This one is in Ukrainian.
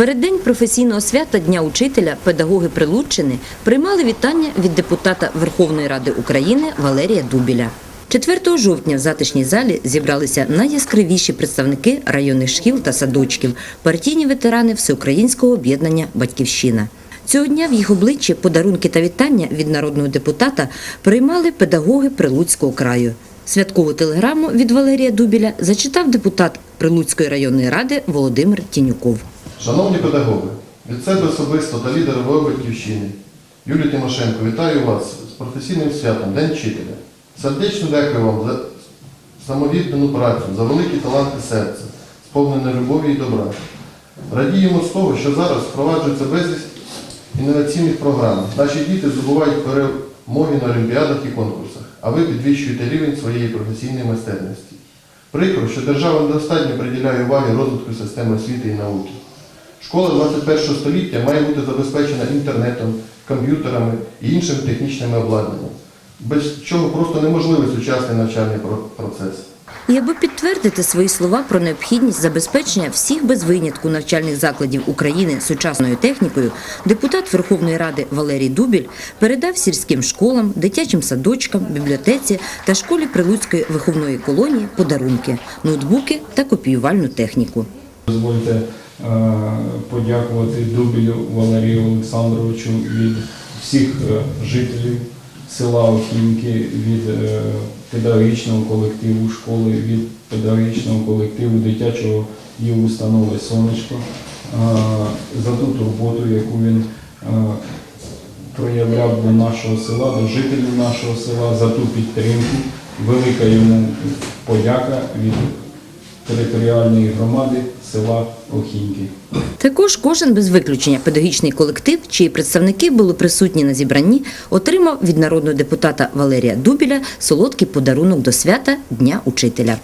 переддень професійного свята Дня учителя педагоги Прилуччини приймали вітання від депутата Верховної Ради України Валерія Дубіля. 4 жовтня в затишній залі зібралися найяскравіші представники районних шкіл та садочків, партійні ветерани Всеукраїнського об'єднання Батьківщина. Цього дня в їх обличчі подарунки та вітання від народного депутата приймали педагоги Прилуцького краю. Святкову телеграму від Валерія Дубіля зачитав депутат Прилуцької районної ради Володимир Тінюков. Шановні педагоги, від себе особисто та лідерової батьківщини Юлію Тимошенко, вітаю вас з професійним святом День вчителя. Сердечно дякую вам за самовіддану працю, за великі таланти серця, сповнене любові і добра. Радіємо з того, що зараз впроваджується безліч інноваційних програм. Наші діти здобувають перемоги на олімпіадах і конкурсах, а ви підвищуєте рівень своєї професійної майстерності. Прикро, що держава недостатньо приділяє уваги розвитку системи освіти і науки. Школа 21 століття має бути забезпечена інтернетом, комп'ютерами і іншим технічним обладнанням, без чого просто неможливий сучасний навчальний процес. І аби підтвердити свої слова про необхідність забезпечення всіх без винятку навчальних закладів України сучасною технікою, депутат Верховної Ради Валерій Дубіль передав сільським школам, дитячим садочкам, бібліотеці та школі Прилуцької виховної колонії подарунки, ноутбуки та копіювальну техніку. Дозвольте подякувати Дубілю Валерію Олександровичу від всіх е, жителів села Охімки, від е, педагогічного колективу школи, від педагогічного колективу дитячого її установи Сонечко е, за ту турботу, яку він е, проявляв до нашого села, до жителів нашого села, за ту підтримку. Велика йому подяка від територіальної громади села Охіньки. Також кожен без виключення педагогічний колектив, чиї представники були присутні на зібранні, отримав від народного депутата Валерія Дубіля солодкий подарунок до свята Дня учителя.